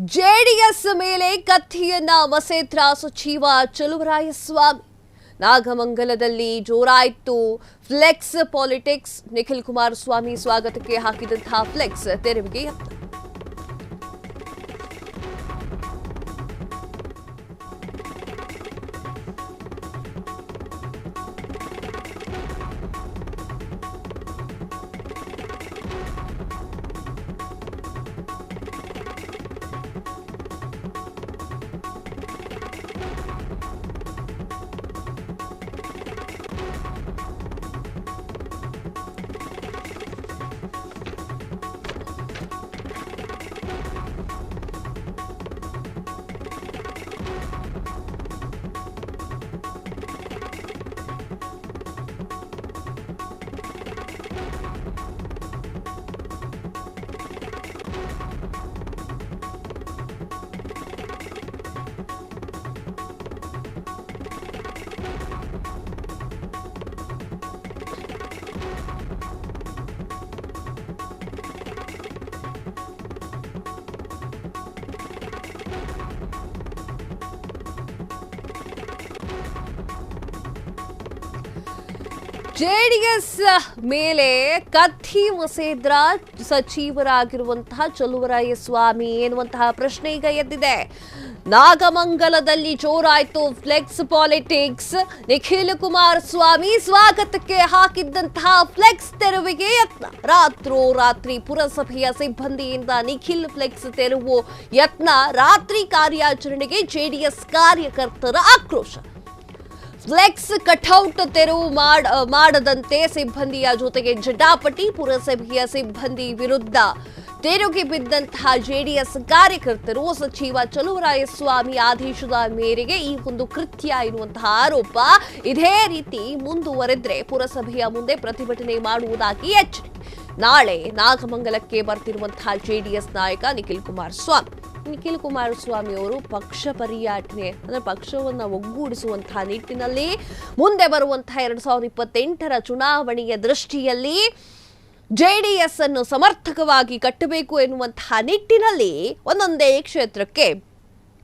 JDS ಮೇಲೆ ಕತ್ತಿಯನ್ನ ಮಸೇತ್ರ ಸಚಿವ ಚಲುವರಾಯಸ್ವಾಮಿ. ನಾಗಮಂಗಲದಲ್ಲಿ ಜೋರಾಯಿತು. Flex politics. ನಿಖಿಲ್ ಕುಮಾರಸ್ವಾಮಿ ಸ್ವಾಗತಕ್ಕೆ ಹಾಕಿದಂತಹ ಫ್ಲೆಕ್ಸ್ ತೆರವಿಗೆ ಜೆಡಿಎಸ್ ಮೇಲೆ ಕತ್ತಿ ಮಸೇದ್ರ ಸಚಿವರಾಗಿರುವಂತಹ ಚಲುವರಾಯಸ್ವಾಮಿ ಎನ್ನುವಂತಹ ಪ್ರಶ್ನೆ ಈಗ ಎದ್ದಿದೆ. ನಾಗಮಂಗಲದಲ್ಲಿ ಜೋರಾಯ್ತು ಫ್ಲೆಕ್ಸ್ ಪಾಲಿಟಿಕ್ಸ್. ನಿಖಿಲ್ ಕುಮಾರಸ್ವಾಮಿ ಸ್ವಾಗತಕ್ಕೆ ಹಾಕಿದ್ದಂತಹ ಫ್ಲೆಕ್ಸ್ ತೆರವಿಗೆ ಯತ್ನ. ರಾತ್ರೋ ರಾತ್ರಿ ಪುರಸಭೆಯ ಸಿಬ್ಬಂದಿಯಿಂದ ನಿಖಿಲ್ ಫ್ಲೆಕ್ಸ್ ತೆರವು ಯತ್ನ. ರಾತ್ರಿ ಕಾರ್ಯಾಚರಣೆಗೆ ಜೆಡಿಎಸ್ ಕಾರ್ಯಕರ್ತರ ಆಕ್ರೋಶ. ಫ್ಲೆಕ್ಸ್ ಕಟ್ಔಟ್ ತೆರವು ಮಾಡ ಮಾಡದಂತೆ ಸಿಬ್ಬಂದಿಯ ಜೊತೆಗೆ ಜಟಾಪಟಿ ಪುರಸಭೆಯ ಸಿಬ್ಬಂದಿ ವಿರುದ್ಧ ತೆರುಗೆ ಬಿದ್ದಂತಹ ಜೆಡಿಎಸ್ ಕಾರ್ಯಕರ್ತರು ಸಚಿವ ಚಲುವರಾಯಸ್ವಾಮಿ ಆದೇಶದ ಮೇರೆಗೆ ಈ ಒಂದು ಕೃತ್ಯ ಎನ್ನುವಂತಹ ಆರೋಪ ಇದೇ ರೀತಿ ಮುಂದುವರೆದ್ರೆ ಪುರಸಭೆಯ ಮುಂದೆ ಪ್ರತಿಭಟನೆ ಮಾಡುವುದಾಗಿ ಎಚ್ಚರಿಕೆ ನಾಳೆ ನಾಗಮಂಗಲಕ್ಕೆ ಬರ್ತಿರುವಂತಹ ಜೆಡಿಎಸ್ ನಾಯಕ ನಿಖಿಲ್ ಕುಮಾರಸ್ವಾಮಿ. ನಿಖಿಲ್ ಕುಮಾರಸ್ವಾಮಿ ಅವರು ಪಕ್ಷ ಪರ್ಯಾಟನೆ, ಅಂದ್ರೆ ಪಕ್ಷವನ್ನು ಒಗ್ಗೂಡಿಸುವಂತಹ ನಿಟ್ಟಿನಲ್ಲಿ ಮುಂದೆ ಬರುವಂತಹ ಎರಡ್ ಸಾವಿರದ ಇಪ್ಪತ್ತೆಂಟರ ಚುನಾವಣೆಯ ದೃಷ್ಟಿಯಲ್ಲಿ ಜೆ ಡಿ ಎಸ್ ಅನ್ನು ಸಮರ್ಥಕವಾಗಿ ಕಟ್ಟಬೇಕು ಎನ್ನುವಂತಹ ನಿಟ್ಟಿನಲ್ಲಿ ಒಂದೊಂದೇ ಕ್ಷೇತ್ರಕ್ಕೆ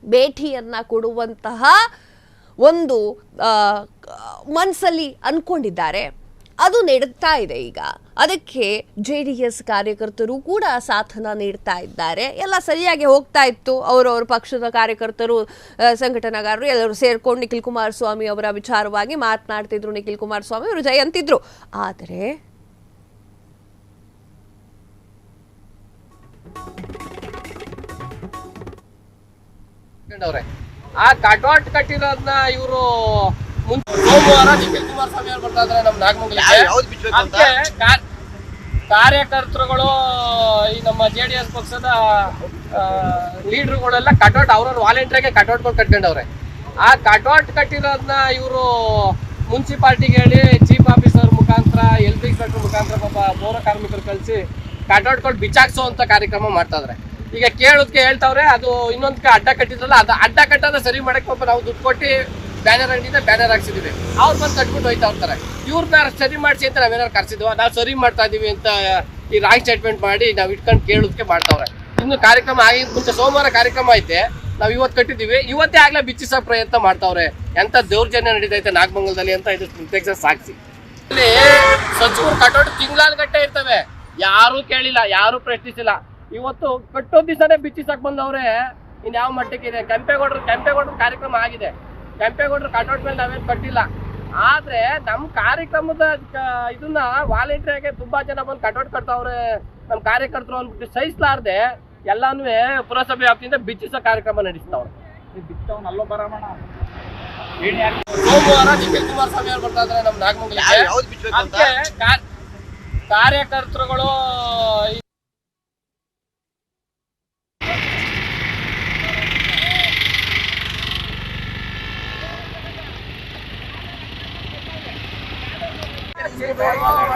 ಭೇಟಿಯನ್ನ ಕೊಡುವಂತಹ ಒಂದು ಮನಸ್ಸಲ್ಲಿ ಅನ್ಕೊಂಡಿದ್ದಾರೆ ಅದು ನಡೀತಾ ಇದೆ ಈಗ. ಅದಕ್ಕೆ ಜೆ ಡಿ ಎಸ್ ಕಾರ್ಯಕರ್ತರು ಕೂಡ ಸಾಥನ ನೀಡ್ತಾ ಇದ್ದಾರೆ. ಎಲ್ಲ ಸರಿಯಾಗಿ ಹೋಗ್ತಾ ಇತ್ತು. ಅವರವ್ರ ಪಕ್ಷದ ಕಾರ್ಯಕರ್ತರು ಸಂಘಟನಾಗಾರರು ಎಲ್ಲರೂ ಸೇರ್ಕೊಂಡು ನಿಖಿಲ್ ಕುಮಾರಸ್ವಾಮಿ ಅವರ ವಿಚಾರವಾಗಿ ಮಾತನಾಡ್ತಿದ್ರು. ನಿಖಿಲ್ ಕುಮಾರಸ್ವಾಮಿ ಅವರು ಜಯ ಅಂತಿದ್ರು ಆದರೆ ಆ ಕಟೌಟ್ ಕಟ್ಟಿರೋದನ್ನ ಇವರು ಸೋಮವಾರ ನಿಖಿಲ್ ಕುಮಾರಸ್ವಾಮಿ ಅವ್ರು ಬರ್ತಾ ಇದಾರೆ ನಮ್ಮ ನಾಗಮಂಗಲಕ್ಕೆ. ಯಾವ್ದು ಬಿಚ್ಬೇಕು ಅಂತ? ಅದಕ್ಕೆ ಕಾ- ಕಾರ್ಯಕರ್ತರುಗಳು ಈ ನಮ್ಮ ಜೆ ಡಿ ಎಸ್ ಪಕ್ಷದ ಲೀಡರ್ಗಳೆಲ್ಲ ಕಟೌಟ್ ಅವ್ರವ್ರ ವಾಲಂಟಿಯರ್ಗೆ ಕಟೌಟ್ಗಳು ಕಟ್ಕೊಂಡವ್ರೆ. ಆ ಕಟೌಟ್ ಕಟ್ಟಿರೋದನ್ನ ಇವರು ಮುನ್ಸಿಪಾಲ್ಟಿಗೆ ಹೇಳಿ ಚೀಫ್ ಆಫೀಸರ್ ಮುಖಾಂತರ ಎಲ್ ಪಿ ಇನ್ಸ್ಪೆಕ್ಟರ್ ಮುಖಾಂತರ ಪಾಪ ಪೌರ ಕಾರ್ಮಿಕರು ಕಳಿಸಿ ಕಟೌಟ್ಗಳು ಬಿಚ್ಚಾಕ್ಸೋ ಅಂತ ಕಾರ್ಯಕ್ರಮ ಮಾಡ್ತಾ ಈಗ ಕೇಳೋದಕ್ಕೆ ಹೇಳ್ತಾವ್ರೆ ಅದು ಇನ್ನೊಂದಕ್ಕೆ ಅಡ್ಡ ಕಟ್ಟಿದ್ರಲ್ಲ ಅದು ಅಡ್ಡ ಕಟ್ಟೋದ ಸರಿ ಮಾಡಕ್ಕೆ ಪಾಪ ನಾವು ದುಡ್ಡು ಕೊಟ್ಟು ಬ್ಯಾನರ್ ಅಂಗಡಿಯಿಂದ ಬ್ಯಾನರ್ ಹಾಕ್ಸಿದೀವಿ ಅವ್ರು ಬಂದು ಕಟ್ಬಿಟ್ಟು ಹೋಯ್ತಾ ಹೋಗ್ತಾರೆ ಇವ್ರನ್ನ ಸರಿ ಮಾಡಿಸಿ ಅಂತ ನಾವೇನಾರು ಕರ್ಸಿದ್ವ, ನಾವು ಸರಿ ಮಾಡ್ತಾ ಇದೀವಿ ಅಂತ ಈ ರಾಯ್ ಸ್ಟೇಟ್ಮೆಂಟ್ ಮಾಡಿ ನಾವು ಇಟ್ಕೊಂಡು ಕೇಳೋದಕ್ಕೆ ಮಾಡ್ತಾವ್ರೆ. ಇನ್ನು ಕಾರ್ಯಕ್ರಮ ಆಗಿ ಮುಂಚೆ ಸೋಮವಾರ ಕಾರ್ಯಕ್ರಮ ಐತೆ. ನಾವು ಇವತ್ತು ಕಟ್ಟಿದ್ದೀವಿ. ಇವತ್ತೇ ಆಗ್ಲೇ ಬಿಚ್ಚಿಸೋ ಪ್ರಯತ್ನ ಮಾಡ್ತಾವ್ರೆ. ಎಂತ ದೌರ್ಜನ್ಯ ನಡೀತೈತೆ ನಾಗಮಂಗಲದಲ್ಲಿ ಅಂತ ಇದು ಪ್ರತ್ಯಕ್ಷ ಸಾಕ್ಷಿ. ಇಲ್ಲಿ ಸಚಿವರು ಕಟ್ಟೋದು ತಿಂಗಳಾನ್ಗಟ್ಟೆ ಇರ್ತವೆ. ಯಾರು ಕೇಳಿಲ್ಲ, ಯಾರು ಪ್ರಶ್ನಿಸಿಲ್ಲ. ಇವತ್ತು ಕಟ್ಟೋ ದಿವಸನೇ ಬಿಚ್ಚಿಸಕ್ ಬಂದವ್ರೆ. ಇನ್ಯಾವ ಮಟ್ಟಕ್ಕೆ ಇದೆ ಕೆಂಪೇಗೌಡರು ಕೆಂಪೇಗೌಡರು ಕಾರ್ಯಕ್ರಮ ಆಗಿದೆ. ಕೆಂಪೇಗೌಡರು ಕಟೌಟ್ ಮೇಲೆ ನಾವೇನು ಕಟ್ಟಿಲ್ಲ ಆದ್ರೆ ನಮ್ಮ ಕಾರ್ಯಕ್ರಮದ ಇದನ್ನ ವಾಲಂಟಿಯರ್ಗೆ ತುಂಬಾ ಜನ ಬಂದು ಕಟೌಟ್ ಕಟ್ತಾವ್ರೆ ನಮ್ಮ ಕಾರ್ಯಕರ್ತರು ಅಂದ್ಬಿಟ್ಟು ಸಹಿಸ್ಲಾರ್ದೆ ಎಲ್ಲಾನು ಪುರಸಭೆ ವ್ಯಾಪ್ತಿಯಿಂದ ಬಿಚ್ಚಿಸೋ ಕಾರ್ಯಕ್ರಮ ನಡೆಸ್ತಾವ್ರೆ. ಸೋಮವಾರ ನಿಖಿಲ್ ಕುಮಾರಸ್ವಾಮಿ ಅವ್ರು ಬರ್ತಾ ಇದಾರೆ ನಮ್ಮ ನಾಗಮಂಗಲಕ್ಕೆ. ಯಾವ್ದು ಬಿಚ್ಬೇಕು ಅಂತ? ಕಾರ್ಯಕರ್ತರುಗಳು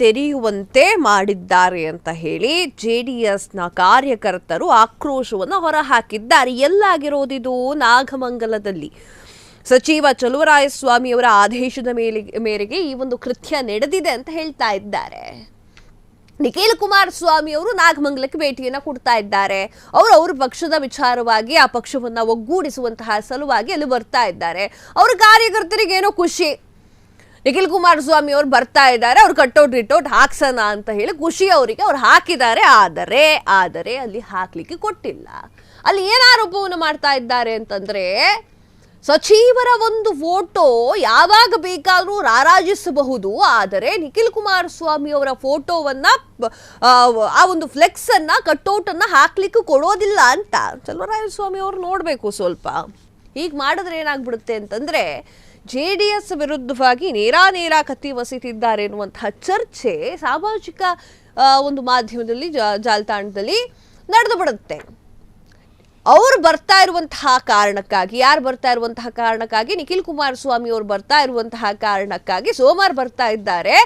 ತೆರೆಯುವಂತೆ ಮಾಡಿದ್ದಾರೆ ಅಂತ ಹೇಳಿ ಜೆ ಡಿ ಎಸ್ನ ಕಾರ್ಯಕರ್ತರು ಆಕ್ರೋಶವನ್ನು ಹೊರಹಾಕಿದ್ದಾರೆ. ಎಲ್ಲಾಗಿರೋದಿದು ನಾಗಮಂಗಲದಲ್ಲಿ. ಸಚಿವ ಚಲುವರಾಯಸ್ವಾಮಿಯವರ ಆದೇಶದ ಮೇಲೆ, ಮೇರೆಗೆ ಈ ಒಂದು ಕೃತ್ಯ ನಡೆದಿದೆ ಅಂತ ಹೇಳ್ತಾ ಇದ್ದಾರೆ. ನಿಖಿಲ್ ಕುಮಾರಸ್ವಾಮಿ ಅವರು ನಾಗಮಂಗಲಕ್ಕೆ ಭೇಟಿಯನ್ನು ಕೊಡ್ತಾ ಇದ್ದಾರೆ. ಅವರು ಅವ್ರ ಪಕ್ಷದ ವಿಚಾರವಾಗಿ ಆ ಪಕ್ಷವನ್ನ ಒಗ್ಗೂಡಿಸುವಂತಹ ಸಲುವಾಗಿ ಅಲ್ಲಿ ಬರ್ತಾ ಇದ್ದಾರೆ. ಅವ್ರ ಕಾರ್ಯಕರ್ತರಿಗೆ ಏನೋ ಖುಷಿ. ನಿಖಿಲ್ ಕುಮಾರಸ್ವಾಮಿ ಅವ್ರು ಬರ್ತಾ ಇದ್ದಾರೆ ಅವ್ರು ಕಟ್ಔಟ್ ರಿಟೌಟ್ ಹಾಕ್ಸೋಣ ಅಂತ ಹೇಳಿ ಖುಷಿ ಅವರಿಗೆ ಅವ್ರು ಹಾಕಿದ್ದಾರೆ. ಆದರೆ ಆದರೆ ಅಲ್ಲಿ ಹಾಕ್ಲಿಕ್ಕೆ ಕೊಟ್ಟಿಲ್ಲ. ಅಲ್ಲಿ ಏನು ಆರೋಪವನ್ನು ಮಾಡ್ತಾ ಇದ್ದಾರೆ ಅಂತಂದ್ರೆ ಸಚಿವರ ಒಂದು ಫೋಟೋ ಯಾವಾಗ ಬೇಕಾದರೂ ರಾರಾಜಿಸಬಹುದು. ಆದರೆ ನಿಖಿಲ್ ಕುಮಾರಸ್ವಾಮಿ ಅವರ ಫೋಟೋವನ್ನ ಆ, ಒಂದು ಫ್ಲೆಕ್ಸ್ ಅನ್ನ ಕಟೌಟ್ ಅನ್ನ ಹಾಕ್ಲಿಕ್ಕೆ ಕೊಡೋದಿಲ್ಲ ಅಂತ. ಚಲುವರಾಯಸ್ವಾಮಿ ಅವರು ನೋಡ್ಬೇಕು ಸ್ವಲ್ಪ. ಹೀಗೆ ಮಾಡಿದ್ರೆ ಏನಾಗ್ಬಿಡುತ್ತೆ ಅಂತಂದ್ರೆ ಜೆ ಡಿ ಎಸ್ ವಿರುದ್ಧವಾಗಿ ನೇರಾನೇರ ಕತ್ತಿ ವಸಿತಿದ್ದಾರೆ ಎನ್ನುವಂತಹ ಚರ್ಚೆ ಸಾಮಾಜಿಕ ಒಂದು ಮಾಧ್ಯಮದಲ್ಲಿ ಜಾಲತಾಣದಲ್ಲಿ ನಡೆದು ಬಿಡುತ್ತೆ. ಅವ್ರು ಬರ್ತಾ ಇರುವಂತಹ ಕಾರಣಕ್ಕಾಗಿ, ಯಾರು ಬರ್ತಾ ಇರುವಂತಹ ಕಾರಣಕ್ಕಾಗಿ? ನಿಖಿಲ್ ಕುಮಾರಸ್ವಾಮಿ ಅವರು ಬರ್ತಾ ಇರುವಂತಹ ಕಾರಣಕ್ಕಾಗಿ ಸೋಮವಾರ ಬರ್ತಾ ಇದ್ದಾರೆ.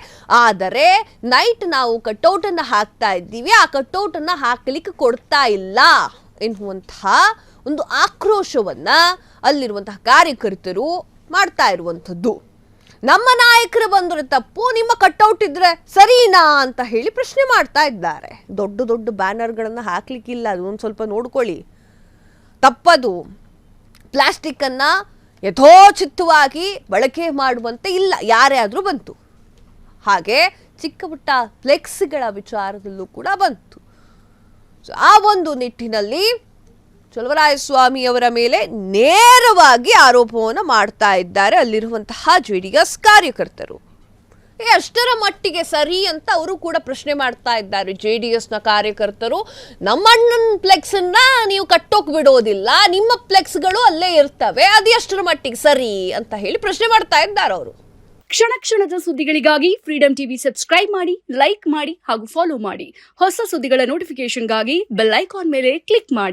ಆದರೆ ನೈಟ್ ನಾವು ಕಟೌಟ್ ಅನ್ನ ಹಾಕ್ತಾ ಇದ್ದೀವಿ. ಆ ಕಟೌಟ್ ಅನ್ನ ಹಾಕಲಿಕ್ಕೆ ಕೊಡ್ತಾ ಇಲ್ಲ ಎನ್ನುವಂತಹ ಒಂದು ಆಕ್ರೋಶವನ್ನ ಅಲ್ಲಿರುವಂತಹ ಕಾರ್ಯಕರ್ತರು ಮಾಡ್ತಾ ಇರುವಂಥದ್ದು. ನಮ್ಮ ನಾಯಕರು ಬಂದರೆ ತಪ್ಪು, ನಿಮ್ಮ ಕಟ್ಔಟ್ ಇದ್ರೆ ಸರಿನಾ ಅಂತ ಹೇಳಿ ಪ್ರಶ್ನೆ ಮಾಡ್ತಾ ಇದ್ದಾರೆ. ದೊಡ್ಡ ದೊಡ್ಡ ಬ್ಯಾನರ್ಗಳನ್ನು ಹಾಕ್ಲಿಕ್ಕಿಲ್ಲ, ಅದು ಒಂದು ಸ್ವಲ್ಪ ನೋಡ್ಕೊಳ್ಳಿ. ತಪ್ಪದು. ಪ್ಲಾಸ್ಟಿಕ್ಕನ್ನು ಯಥೋಚಿತವಾಗಿ ಬಳಕೆ ಮಾಡುವಂತೆ ಇಲ್ಲ, ಯಾರೇ ಆದರೂ ಬಂತು. ಹಾಗೆ ಚಿಕ್ಕ ಪುಟ್ಟ ಫ್ಲೆಕ್ಸ್ಗಳ ವಿಚಾರದಲ್ಲೂ ಕೂಡ ಬಂತು. ಆ ಒಂದು ನಿಟ್ಟಿನಲ್ಲಿ ಚಲುವರಾಯಸ್ವಾಮಿ ಅವರ ಮೇಲೆ ನೇರವಾಗಿ ಆರೋಪವನ್ನು ಮಾಡ್ತಾ ಇದ್ದಾರೆ ಅಲ್ಲಿರುವಂತಹ ಜೆ ಡಿ ಎಸ್ ಕಾರ್ಯಕರ್ತರು. ಏ, ಅಷ್ಟರ ಮಟ್ಟಿಗೆ ಸರಿ ಅಂತ ಅವರು ಕೂಡ ಪ್ರಶ್ನೆ ಮಾಡ್ತಾ ಇದ್ದಾರೆ ಜೆ ಡಿ ಎಸ್ನ ಕಾರ್ಯಕರ್ತರು. ನಮ್ಮಣ್ಣನ ಫ್ಲೆಕ್ಸನ್ನ ನೀವು ಕಟ್ಟೋಕ್ ಬಿಡೋದಿಲ್ಲ ನಿಮ್ಮ ಫ್ಲೆಕ್ಸ್ಗಳು ಅಲ್ಲೇ ಇರ್ತವೆ ಅದು ಎಷ್ಟರ ಮಟ್ಟಿಗೆ ಸರಿ ಅಂತ ಹೇಳಿ ಪ್ರಶ್ನೆ ಮಾಡ್ತಾ ಇದ್ದಾರೆ ಅವರು. ಕ್ಷಣ ಕ್ಷಣದ ಸುದ್ದಿಗಳಿಗಾಗಿ ಫ್ರೀಡಂ ಟಿವಿ ಸಬ್ಸ್ಕ್ರೈಬ್ ಮಾಡಿ ಲೈಕ್ ಮಾಡಿ ಹಾಗೂ ಫಾಲೋ ಮಾಡಿ. ಹೊಸ ಸುದ್ದಿಗಳ ನೋಟಿಫಿಕೇಶನ್ಗಾಗಿ ಬೆಲ್ ಐಕಾನ್ ಮೇಲೆ ಕ್ಲಿಕ್ ಮಾಡಿ.